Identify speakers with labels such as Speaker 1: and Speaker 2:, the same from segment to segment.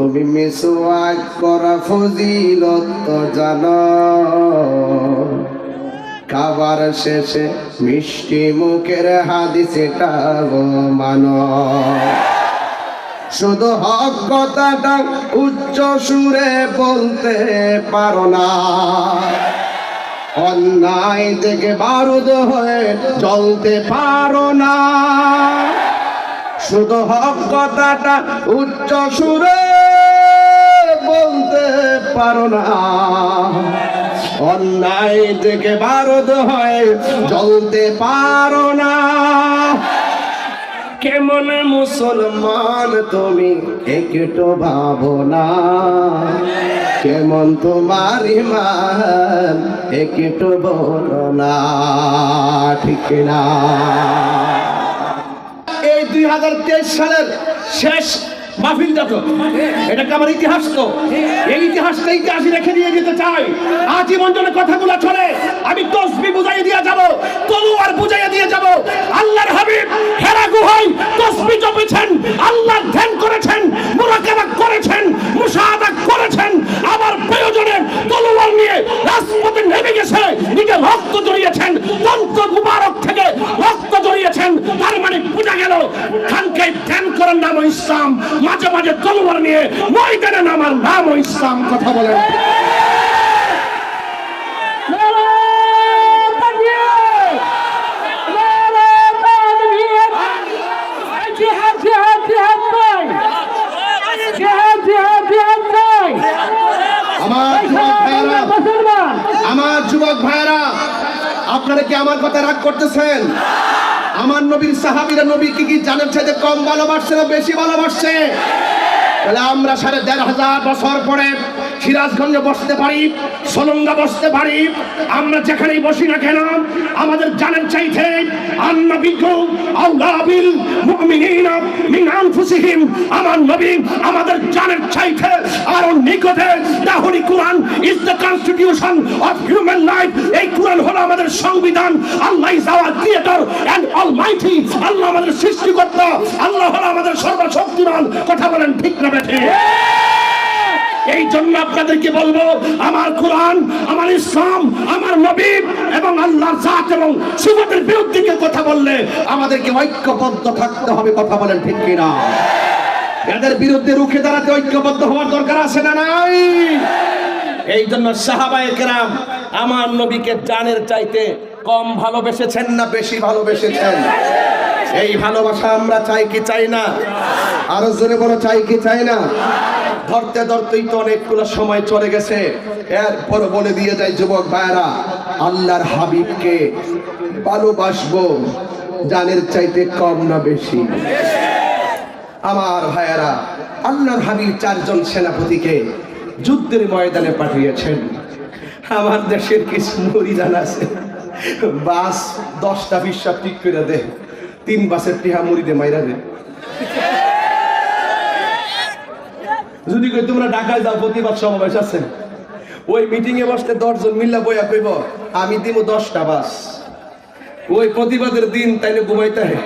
Speaker 1: তুমি মিসওয়াক করা ফজিলত জানো। খাবার শেষে মিষ্টি মুখের হাদিস এটা মানো। শুধু হক কথাটা উচ্চ সুরে বলতে পারো না। অন্যায় থেকে বারুদ হয়ে চলতে পারো না। শুধু হক কথাটা উচ্চ সুরে বলতে পারো না। অন্যায় থেকে বারুদ হয়ে চলতে পারো না। কেমন মুসলমান তুমি একটু ভাবো না। কেমন তোমার ইমান একটু বলো না। ঠিক না
Speaker 2: এই দুই হাজার তেইশ সালের শেষ মাহফিল যত এটাকে আমার ইতিহাস তো? এই ইতিহাসটা ইতিহাস রেখে দিয়ে যেতে চাই? আজীবন জন্য কথাগুলো ছড়ে আমি তসবি বুঝাই দিয়ে যাব, তলোয়ার বুঝাই দিয়ে যাব। আল্লাহর হাবিব হেরা গুহাই তসবি জপেছেন আল্লাহ ধ্যান করেছেন, মুরাকাবা করেছেন, মুশাহাদা করেছেন আবার প্রয়োজনে তলোয়ার নিয়ে রাজপথে নেমে গেছে নিজে রক্ত জড়িয়েছেন তন্ত্র মুবারক থেকে রক্ত জড়িয়েছেন তার মানে বোঝা গেল খানকায় ধ্যান ইসলাম। মাঝে মাঝে তলোয়ার নিয়ে ময়দানে নামার নাম ইসলাম, কথা বলেন।
Speaker 1: আমার যুবক ভাইয়েরা, আপনারা কি আমার কথা রাগ করতেছেন? আমার নবীর সাহাবিরা নবীকে কি জানেন সাথে কম ভালোবাসছে না বেশি ভালোবাসছে? তাহলে আমরা সাড়ে দেড় হাজার বছর পরে সিরাজগঞ্জে বসতে পারি। সোলঙ্গা বসতে পারি। আমরা যেখানেই বসি না কেন, আমাদের জানের চাইতে আন্না বিজ্ঞ মুমিনিনা মিন আনফুসিহিম। আমার নবী আমাদের জানের চাইতে আরও নিকটে তাহলে Quran is the constitution of human life এই কোরআন হলো আমাদের সংবিধান, Allah is our creator and almighty আল্লাহ আমাদের সৃষ্টিকর্তা, আল্লাহ হলো আমাদের সর্বশক্তিমান। কথা বলেন ঠিক না বেঠে? এই জন্য আপনাদেরকে বলব, আমার কোরআন, আমার ইসলাম, আমার নবী এবং আল্লাহর জাত এবং সুবতের বিরুদ্ধে কথা বললে, আমাদেরকে ঐক্যবদ্ধ থাকতে হবে, কথা বলেন ঠিক কিনা? এদের বিরুদ্ধে রুখে দাঁড়াতে ঐক্যবদ্ধ হওয়ার দরকার আছে না নাই? এই জন্য সাহাবায়ে কেরাম, আমার নবীকে জানের চাইতে কম ভালোবেসেছেন না বেশি ভালোবেসেছেন? এই ভালোবাসা আমরা চাই কি চাই না? আরও জোরে বলো, চাই কি চাই না? ধরতে ধরতেই তো অনেকগুলো সময় চলে গেছে। এরপর বলে দিয়ে যায় যুবক ভাইরা আল্লাহর হাবিবকে ভালোবাসবো, জানের চাইতে কম না বেশি। আমার ভাইয়েরা, আল্লাহর হাবিব চারজন সেনাপতিকে যুদ্ধের ময়দানে পাঠিয়েছেন। আমার দেশের কিছু মরিদান আছে। বাস দশটা বিশটা ঠিক করে দে। তিন বাসের টিহা মুড়িতে মাইরা দে। যদি কই, তোমরা ঢাকায় যাও, প্রতিবাদ সমাবেশ আছে? ওই মিটিং এ বসতে দশজন মিল্লা বইয়া কইব, আমি দিব দশটা বাস। ওই প্রতিবাদের দিন তাইলে ঘুমাইতে হয়।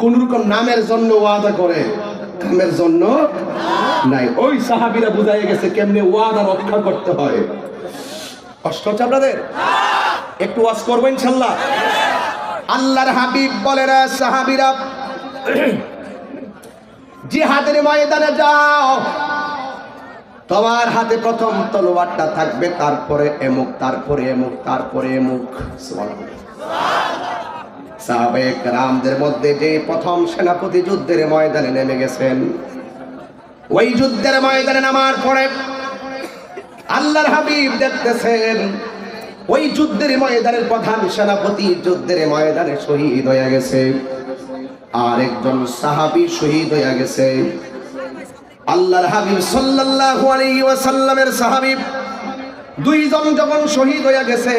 Speaker 1: কোন রকম নামের জন্য ওয়াদা করে, কামের জন্য নাই। ওই সাহাবিরা বুঝাই গেছে কেমনে ওয়াদা রক্ষা করতে হয়। কষ্ট হচ্ছে আপনাদের? একটু ওয়াজ করব ইনশাল্লাহ। আল্লাহর হাবিব বলে সাহাবিরা জিহাদের ময়দানে যাও। তোমার হাতে প্রথম তলোয়ারটা থাকবে, তারপরে এমুক তারপরে এমুক তারপরে এমুক সাবেক রামদের মধ্যে যে প্রথম সেনাপতি যুদ্ধের ময়দানে নেমে গেছেন, ওই যুদ্ধের ময়দানে নামার পরে আল্লাহর হাবিব দেখতেছেন, ওই যুদ্ধের ময়দানের প্রধান সেনাপতি যুদ্ধের ময়দানে শহীদ হয়ে গেছে। আর একজন সাহাবী শহীদ হয়ে গেছে। আল্লাহর হাবিব সাল্লাল্লাহু আলাইহি ওয়াসাল্লামের সাহাবী। দুইজন যখন শহীদ হয়ে গেছে,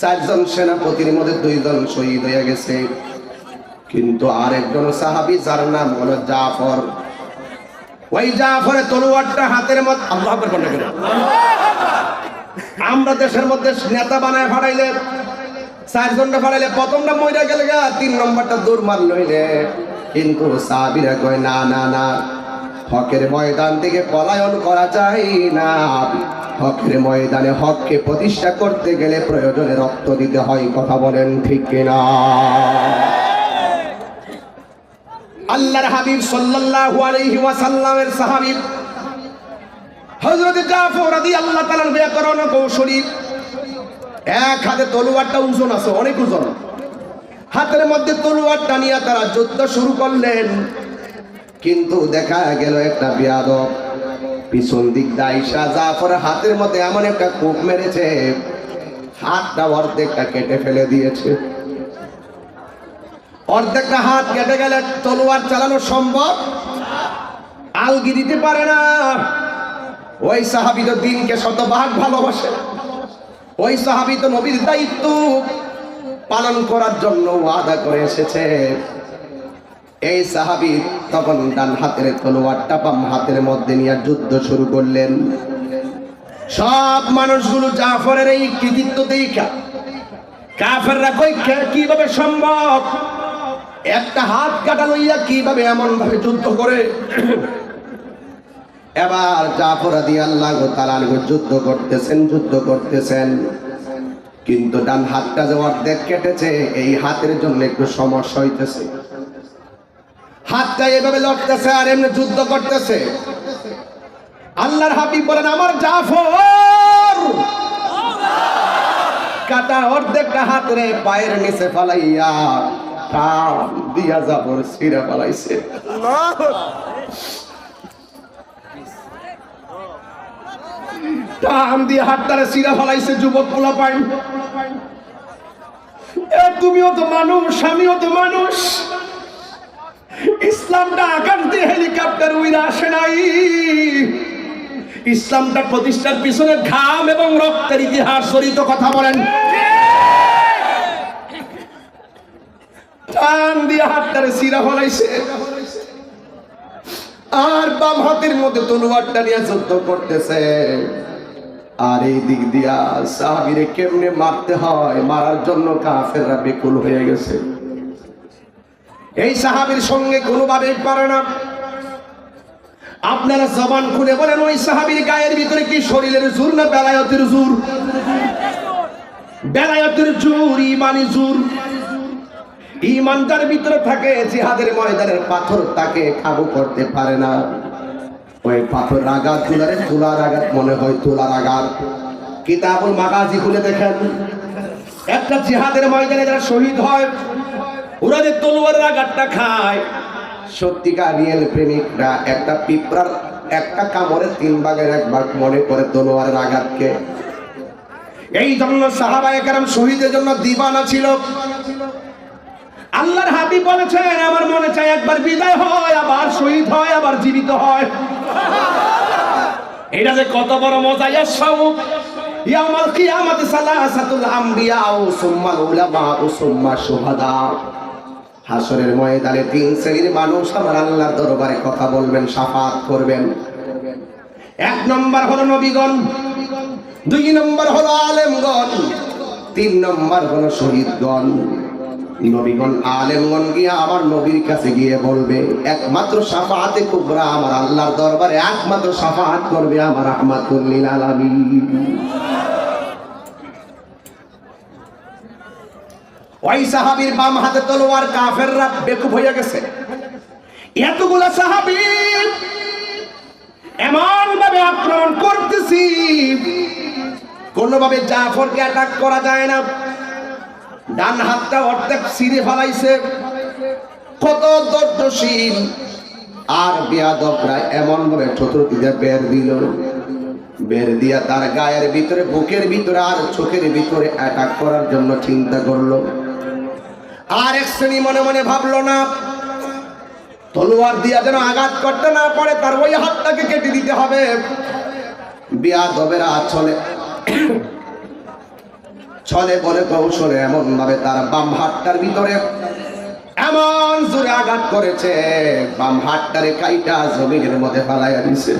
Speaker 1: চারজন সেনাপতির মধ্যে দুইজন শহীদ হয়ে গেছে। কিন্তু আরেকজন সাহাবী যার নাম হলো জাফর। ওই জাফরের তলোয়ারটা হাতের মধ্যে আল্লাহ? আমরা দেশের মধ্যে নেতা বানায় ফাড়াইলে চারজনটা ফাড়াইলে প্রথমটা মইরা গেলে গা, তিন নম্বরটা দৌড় মার লইলে কিন্তু সাহাবিরা কয়, না না না, হকের ময়দান থেকে পলায়ন করা যায় না। হকের ময়দানে হককে প্রতিষ্ঠা করতে গেলে প্রয়োজনে রক্ত দিতে হয়, কথা বলেন ঠিক কিনা? আল্লাহর হাবিব সাল্লাল্লাহু আলাইহি ওয়াসাল্লামের সাহাবী হযরত জাফর রাদিয়াল্লাহু তাআলার ব্যাকরণ কৌশলী এক হাতে তলোয়ারটা ওজন আছে অনেক ওজন হাতের মধ্যে তলোয়ারটা নিয়ে তারা যুদ্ধ শুরু করলেন। কিন্তু দেখা গেল একটা বিয়াদব। পিছন দিক দাইসা জাফর হাতের মধ্যে এমন একটা কূপ মেরেছে। হাতটা অর্ধেকটা কেটে ফেলে দিয়েছে। অর্ধেকটা হাত কেটে গেলে তলোয়ার চালানো সম্ভব? আলগি দিতে পারে না। ওই সাহাবি তো দিনকে শতভাগ ভালোবাসে। ওই সাহাবি তো নবীর দায়িত্ব পালন করার জন্য ওয়াদা করে এসেছে। এই সাহাবি তখন ডান হাতের তলোয়ারটা বাম হাতের মধ্যে নিয়ে যুদ্ধ শুরু করলেন। সব মানুষগুলো জাফরের এই কৃতিত্ব দেখা। কাফেররা কই কীভাবে সম্ভব? একটা হাত কাটা লইয়া কীভাবে এমন ভাবে যুদ্ধ করে? এবার জাফর আদি আল্লাহ তালানগো যুদ্ধ করতেছেন যুদ্ধ করতেছেন। কিন্তু ডান হাতটা যে অর্ধেক কেটেছে, এই হাতের জন্য একটু সমস্যা হইতেছে। হাতটা এভাবে লড়তেছে আর এমনি যুদ্ধ করতেছে। আল্লাহর হাবিব বলেন, আমার জাফর! কাটা অর্ধেকটা হাত রে পায়ের নিচে ফালাইয়া দিয়া জাফর ছিঁড়ে ফালাইছে। টান দিয়ে হাতটারে ছিঁড়ে ফালাইছে যুবক পোলা পাই তুমিও তো মানুষ, আমিও তো মানুষ। ইসলামটা আকাশ দিয়ে হেলিকপ্টার উইরা আসে নাই। ইসলামটা প্রতিষ্ঠার পিছনে ঘাম এবং রক্তের ইতিহাস জড়িত কথা বলেন। টান দিয়ে হাতটারে সিরা ফলাইছে। আর বাম হাতের মধ্যে তলোয়ারটা নিয়ে যুদ্ধ করতেছে। আর এই দিক দিয়া সাহাবিরে কেমনে মারতে হয়? মারার জন্য কাফেররা বেকুল হয়ে গেছে। এই সাহাবীর সঙ্গে কোনোভাবে পারে না। আপনারা জবান খুলে বলেন, ওই সাহাবীর গায়ের ভিতরে কি শরীরের জোর না বেলায়তের জোর? বেলায়তের জোর, ইমানি জোর। ইমানটার ভিতরে থাকে, জিহাদের ময়দানের পাথর তাকে কাবু করতে পারে না। ওই পাথর আঘাত গুলারে তুলার আঘাত, মনে হয় তুলার আঘাত। কিতাবুল মাগাজি খুলে দেখেন, একটা জিহাদের ময়দানে যারা শহীদ হয়, ওরা যে তলোয়ারের আঘাতটা খায়। সত্যিকার রিয়েল প্রেমিকরা একটা পিঁপড়ার একটা কামড়ে তিন ভাগের এক ভাগ মনে করে তলোয়ারের আঘাতকে। এই জন্য সাহাবায়ে কেরাম শহীদের জন্য দিবানা ছিল। আল্লাহর হাবিব বলেছেন, আমার মনে চাই একবার বিদায় হয়, আবার শহীদ হয়, আবার জীবিত হয়। এটা যে কত বড় মজা ইয়াসাউ ইয়াউমাল কিয়ামাতি সালাসাতুল আমবিয়া ও সুম্মাল উলামা ও সুম্মা শুহাদা। হাসরের ময়দানে তিন শ্রেণির মানুষ আমার আল্লাহর দরবারে কথা বলবেন, সাফাত করবেন। এক নম্বর হলো নবীগণ, দুই নম্বর হলো আলেমগণ, তিন নম্বর হলো শহীদগণ। নবীগণ আলেমগণ গিয়ে আমার নবীর কাছে গিয়ে বলবে, একমাত্র সাফাতে কুবরা আমার আল্লাহর দরবারে একমাত্র সাফাত করবে আমার আহমাদুল্লিল আলামিন। ওই সাহাবীর বাম হাতে তলোয়ার কাফেররা বেকুব হয়ে গেছে। এতগুলা সাহাবী এমন ভাবে আক্রমণ করতেছি, কোনোভাবে জাফরকে অ্যাটাক করা যায় না। ডান হাতটা অর্ধেক ছিঁড়ে ফেলাইছে। কত দর্দশীল। আর বিয়াদবরা এমন ভাবে চতুর্দিকে বের দিল। বের দিয়া তার গায়ের ভিতরে, বুকের ভিতরে আর চোখের ভিতরে অ্যাটাক করার জন্য চিন্তা করল। আর এক শ্রেণি মনে মনে ভাবলো না, তলোয়ার দিয়া যেন আঘাত করতে না পারে, তার ওই হাতটাকে কেটে দিতে হবে। বিয়াদবেরা চলে। ছলে বলে কৌশলে এমন ভাবে তার বাম হাতটার ভিতরে এমন জোরে আঘাত করেছে। বাম হাতটারে কাইটা জমিনের মধ্যে ফালাইয়া দিছে।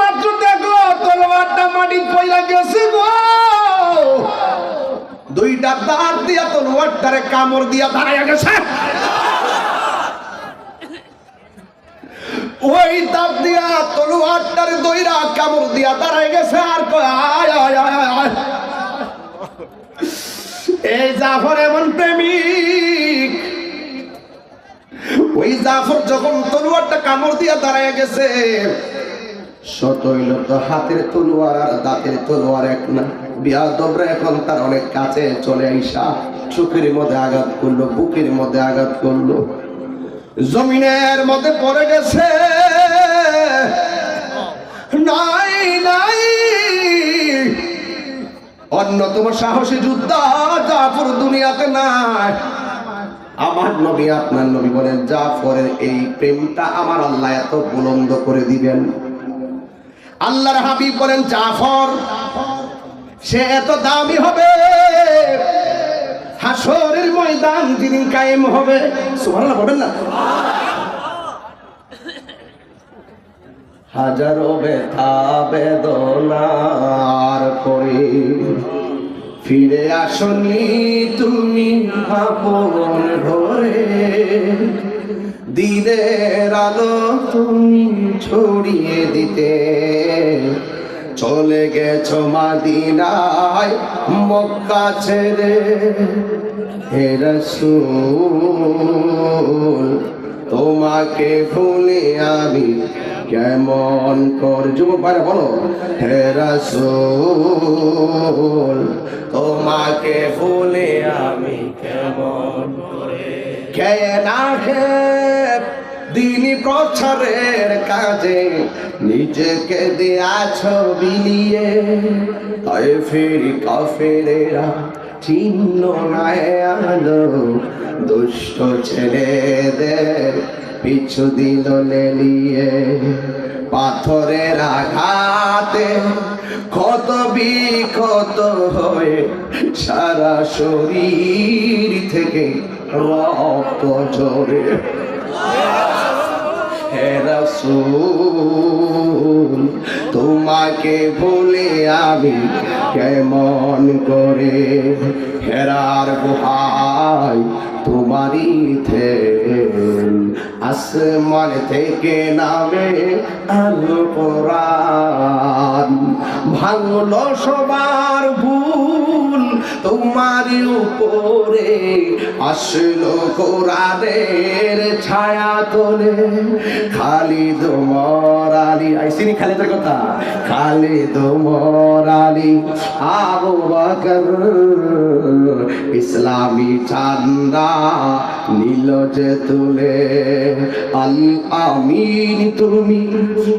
Speaker 1: মাত্র দেখল মাটি গেছে দুইটা দাঁত দিয়া তলোয়ারটারে কামড় দিয়া দাঁড়াইয়া গেছে। ওই দাঁত দিয়া তলোয়ারটারে দইরা কামড় দিয়া দাঁড়াই গেছে আর আয় আয় আয় আয় এই জাফর এমন প্রেমিক। ওই জাফর যখন তলোয়ারটা কামড় দিয়া দাঁড়ায় গেছে, শত হইল তো হাতের তলোয়ার আর দাঁতের তলোয়ার এক না। বিয়া দবরা এখন তার অনেক কাছে চলে আইসা চোখের মধ্যে আঘাত করল, বুকের মধ্যে আঘাত করল। জমিনের মধ্যে পড়ে গেছে। নাই নাই। অন্যতম সাহসী যোদ্ধা জাফর দুনিয়াতে নাই। আমার নবী, আপনার নবী বলেন, জাফরের এই প্রেমটা আমার আল্লাহ এত বুলন্দ করে দিবেন। আল্লাহর হাবিব বলেন, জাফর, সে এত দামি হবে। ময়দান যিনি কায়েম হবে। সুবহানাল্লাহ বলবেন না? হাজারো ব্যথা বেদনার পরে ফিরে আসনি তুমি আপন ঘরে। দিনের আলো তুমি ছড়িয়ে দিতে। চলে গেছো মাদিনায় মক্কা ছেড়ে। হে রাসূল, তোমাকে ভুলে আমি কেমন কর যুবক ভাইরা, বলো। হে রাসূল, তোমাকে ভুলে আমি কেমন করে? কে না দিনী প্রচারের কাজে নিজেকে দেয়াছ বিলিয়ে তাই ফেরি কাফেরেরা চিহ্ন নাই আলো। দুষ্ট ছেলেদের পিছু দিল লেলিয়ে পাথরের আঘাতে ক্ষত বিক্ষত হয়ে সারা শরীর থেকে রক্ত ঝরে। রাসূল তোমাকে বলে আমি কেমন করে হেরার গুহায় তোমারই থেন আসমান থেকে নামে আলো ভাঙলো সবার ভুল তোমার উপরে আসলো কোরআনের ছায়া তোলে। খালিদ মরালি আইসিনি খালিদের কথা। খালিদ মরালি আবু বকর, ইসলামী চান্দা নীল যে তুলে, আল আমিন, তুমি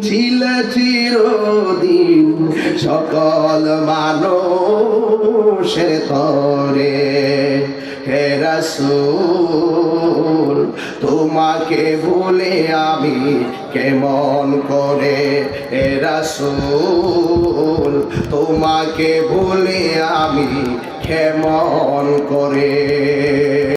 Speaker 1: ছিলে চিরদিন সকল মানুষের তরে। হে তোমাকে ভুলে আমি কেমন করে? হে তোমাকে ভুলে আমি কেমন করে?